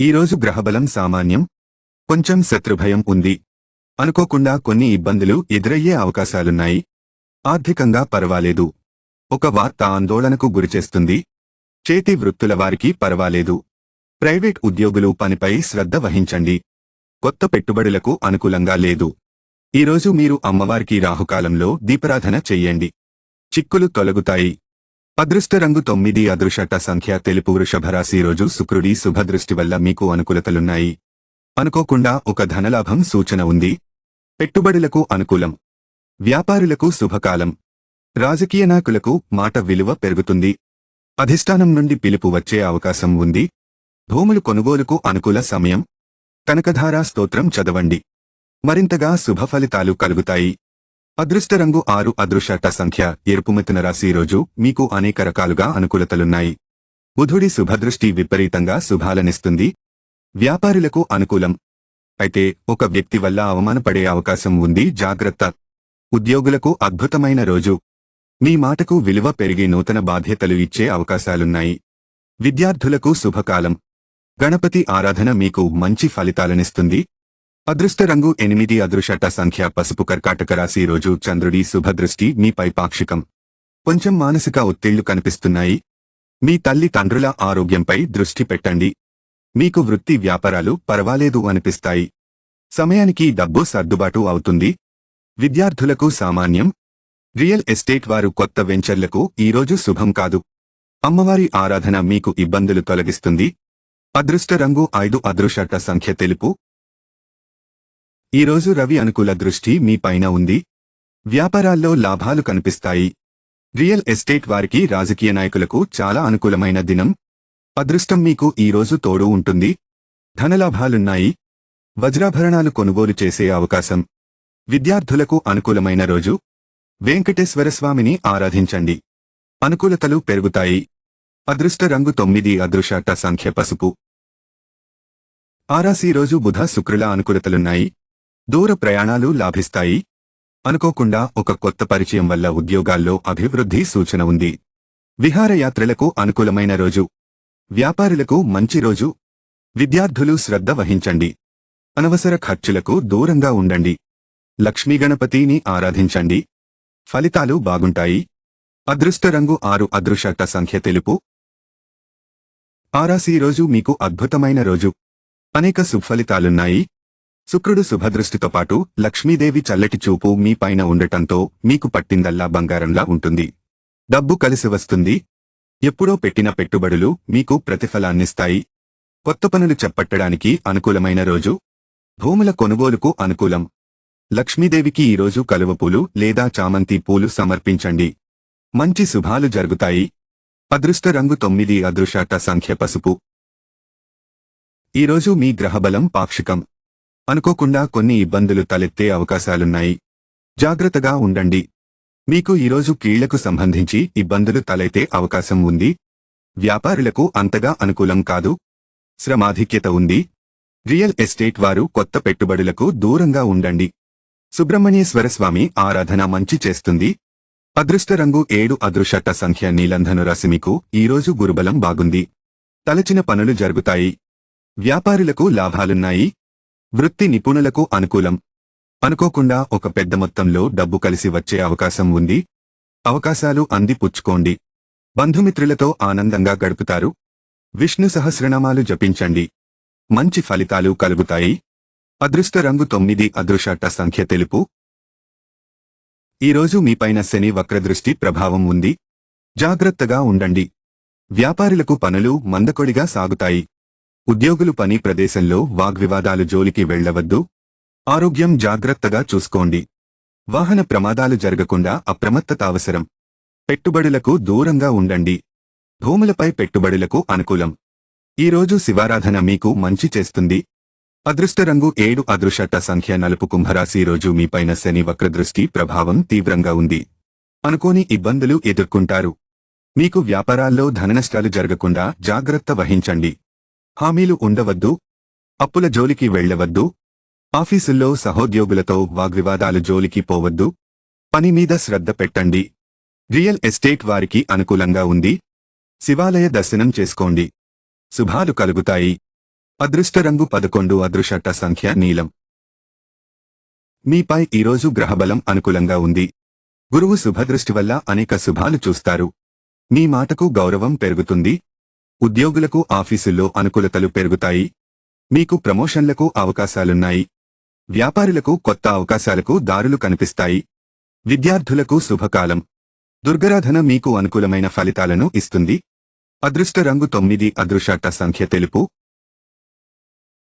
ఈరోజు గ్రహబలం సామాన్యం. కొంచెం శత్రుభయం ఉంది. అనుకోకుండా కొన్ని ఇబ్బందులు ఎదురయ్యే అవకాశాలున్నాయి. ఆర్థికంగా పర్వాలేదు. ఒక వార్త ఆందోళనకు గురిచేస్తుంది చేతి వృత్తుల వారికి పర్వాలేదు. ప్రైవేట్ ఉద్యోగులు పనిపై శ్రద్ధ వహించండి. కొత్త పెట్టుబడులకు అనుకూలంగా లేదు. ఈరోజు మీరు అమ్మవారికి రాహుకాలంలో దీపారాధన చెయ్యండి చిక్కులు తొలగుతాయి. అదృష్ట రంగు తొమ్మిది అదృశట సంఖ్య తెలుపు వృషభరాశి రోజు శుక్రుడి శుభదృష్టి వల్ల మీకు అనుకూలతలున్నాయి. అనుకోకుండా ఒక ధనలాభం సూచన ఉంది. పెట్టుబడులకు అనుకూలం. వ్యాపారులకు శుభకాలం. రాజకీయ నాయకులకు మాట విలువ పెరుగుతుంది. అధిష్టానం నుండి పిలుపు వచ్చే అవకాశం ఉంది. భూములు కొనుగోలుకు అనుకూల సమయం. కనకధారా స్తోత్రం చదవండి. మరింతగా శుభ ఫలితాలు కలుగుతాయి. అదృష్ట రంగు ఆరు అదృష్టట సంఖ్య ఎరుపుమిథున రాశి రోజు మీకు అనేక రకాలుగా అనుకూలతలున్నాయి. బుధుడి శుభదృష్టి విపరీతంగా శుభాలనిస్తుంది. వ్యాపారులకు అనుకూలం. అయితే ఒక వ్యక్తి వల్ల అవమానపడే అవకాశం ఉంది. జాగ్రత్త. ఉద్యోగులకు అద్భుతమైన రోజు. మీ మాటకు విలువ పెరిగి నూతన బాధ్యతలు ఇచ్చే అవకాశాలున్నాయి. విద్యార్థులకు శుభకాలం. గణపతి ఆరాధన మీకు మంచి ఫలితాలనిస్తుంది. అదృష్ట రంగు ఎనిమిది అదృశట సంఖ్య పసుపు కర్కాటక రాశి రోజు చంద్రుడి శుభదృష్టి మీపై పాక్షికం. కొంచెం మానసిక ఒత్తిళ్ళు కనిపిస్తున్నాయి. మీ తల్లి తండ్రుల ఆరోగ్యంపై దృష్టి పెట్టండి. మీకు వృత్తి వ్యాపారాలు పర్వాలేదు అనిపిస్తాయి. సమయానికి డబ్బు సర్దుబాటు అవుతుంది. విద్యార్థులకు సామాన్యం. రియల్ ఎస్టేట్ వారు కొత్త వెంచర్లకు ఈరోజు శుభం కాదు. అమ్మవారి ఆరాధన మీకు ఇబ్బందులు తొలగిస్తుంది. అదృష్ట రంగు ఐదు అదృశట సంఖ్య తెలుపు. ఈరోజు రవి అనుకూల దృష్టి మీ పైన ఉంది. వ్యాపారాల్లో లాభాలు కనిపిస్తాయి. రియల్ ఎస్టేట్ వారికి రాజకీయ నాయకులకు చాలా అనుకూలమైన దినం. అదృష్టం మీకు ఈరోజు తోడు ఉంటుంది. ధనలాభాలున్నాయి. వజ్రాభరణాలు కొనుగోలు చేసే అవకాశం. విద్యార్థులకు అనుకూలమైన రోజు. వెంకటేశ్వరస్వామిని ఆరాధించండి. అనుకూలతలు పెరుగుతాయి. అదృష్ట రంగు తొమ్మిది అదృశాట సంఖ్య పసుపు. ఆరాసి రోజు బుధ శుక్రుల అనుకూలతలున్నాయి. దూర ప్రయాణాలు లాభిస్తాయి. అనుకోకుండా ఒక కొత్త పరిచయం వల్ల ఉద్యోగాల్లో అభివృద్ధి సూచన ఉంది. విహారయాత్రలకు అనుకూలమైన రోజు. వ్యాపారులకు మంచి రోజు. విద్యార్థులు శ్రద్ధ వహించండి. అనవసర ఖర్చులకు దూరంగా ఉండండి. లక్ష్మీగణపతిని ఆరాధించండి. ఫలితాలు బాగుంటాయి. అదృష్ట రంగు ఆరు అదృశట సంఖ్య తెలుపు. ఆరాసి రోజు మీకు అద్భుతమైన రోజు. అనేక సుఫలితాలున్నాయి శుక్రుడు శుభదృష్టితో పాటు లక్ష్మీదేవి చల్లటి చూపు మీ పైన ఉండటంతో మీకు పట్టిందల్లా బంగారంలా ఉంటుంది. డబ్బు కలిసి వస్తుంది. ఎప్పుడో పెట్టిన పెట్టుబడులు మీకు ప్రతిఫలాన్నిస్తాయి. కొత్త పనులు చెప్పట్టడానికి అనుకూలమైన రోజు. భూముల కొనుగోలుకు అనుకూలం. లక్ష్మీదేవికి ఈరోజు కలువపూలు లేదా చామంతి పూలు సమర్పించండి. మంచి శుభాలు జరుగుతాయి. అదృష్ట రంగు తొమ్మిది అదృశాట సంఖ్య పసుపు. ఈరోజు మీ గ్రహబలం పాక్షికం. అనుకోకుండా కొన్ని ఇబ్బందులు తలెత్తే అవకాశాలున్నాయి. జాగ్రత్తగా ఉండండి. మీకు ఈరోజు కీళ్ళకు సంబంధించి ఇబ్బందులు తలెత్తే అవకాశం ఉంది. వ్యాపారులకు అంతగా అనుకూలం కాదు. శ్రమాధిక్యత ఉంది. రియల్ ఎస్టేట్ వారు కొత్త పెట్టుబడులకు దూరంగా ఉండండి. సుబ్రహ్మణ్యేశ్వరస్వామి ఆరాధన మంచి చేస్తుంది. అదృష్ట రంగు ఏడు అదృషట సంఖ్య నీలంధను రాశి మీకు ఈరోజు గురుబలం బాగుంది. తలచిన పనులు జరుగుతాయి. వ్యాపారులకు లాభాలున్నాయి. వృత్తి నిపుణులకు అనుకూలం. అనుకోకుండా ఒక పెద్ద మొత్తంలో డబ్బు కలిసి వచ్చే అవకాశం ఉంది. అవకాశాలు అందిపుచ్చుకోండి బంధుమిత్రులతో ఆనందంగా గడుపుతారు. విష్ణు సహస్రనామాలు జపించండి. మంచి ఫలితాలు కలుగుతాయి. అదృష్ట రంగు తొమ్మిది అదృశట్ట సంఖ్య తెలుపు. ఈరోజు మీపైన శని వక్రదృష్టి ప్రభావం ఉంది. జాగ్రత్తగా ఉండండి. వ్యాపారులకు పనులు మందకొడిగా సాగుతాయి. ఉద్యోగులు పని ప్రదేశంలో వాగ్వివాదాలు జోలికి వెళ్ళవద్దు ఆరోగ్యం జాగ్రత్తగా చూసుకోండి. వాహన ప్రమాదాలు జరగకుండా అప్రమత్తత అవసరం. పెట్టుబడులకు దూరంగా ఉండండి. భూములపై పెట్టుబడులకు అనుకూలం. ఈరోజు శివారాధన మీకు మంచి చేస్తుంది. అదృష్ట రంగు ఏడు అదృషట సంఖ్య నలుపు కుంభరాశి రోజు మీపైన శని వక్రదృష్టి ప్రభావం తీవ్రంగా ఉంది. అనుకోని ఇబ్బందులు ఎదుర్కొంటారు. మీకు వ్యాపారాల్లో ధననష్టాలు జరగకుండా జాగ్రత్త వహించండి. హామీలు ఉండవద్దు. అప్పుల జోలికి వెళ్ళవద్దు ఆఫీసుల్లో సహోద్యోగులతో వాగ్వివాదాలు జోలికి పోవద్దు. పని మీద శ్రద్ధ పెట్టండి. రియల్ ఎస్టేట్ వారికి అనుకూలంగా ఉంది. శివాలయ దర్శనం చేసుకోండి. శుభాలు కలుగుతాయి. అదృష్టరంగు పదకొండు అదృషట సంఖ్య నీలం. మీపై ఈరోజు గ్రహబలం అనుకూలంగా ఉంది. గురువు శుభదృష్టి వల్ల అనేక శుభాలు చూస్తారు. మీ మాటకు గౌరవం పెరుగుతుంది. ఉద్యోగులకు ఆఫీసుల్లో అనుకూలతలు పెరుగుతాయి. మీకు ప్రమోషన్లకు అవకాశాలున్నాయి. వ్యాపారులకు కొత్త అవకాశాలకు దారులు కనిపిస్తాయి. విద్యార్థులకు శుభకాలం. దుర్గరాధన మీకు అనుకూలమైన ఫలితాలను ఇస్తుంది. అదృష్ట రంగు తొమ్మిది అదృశాట సంఖ్య తెలుపు.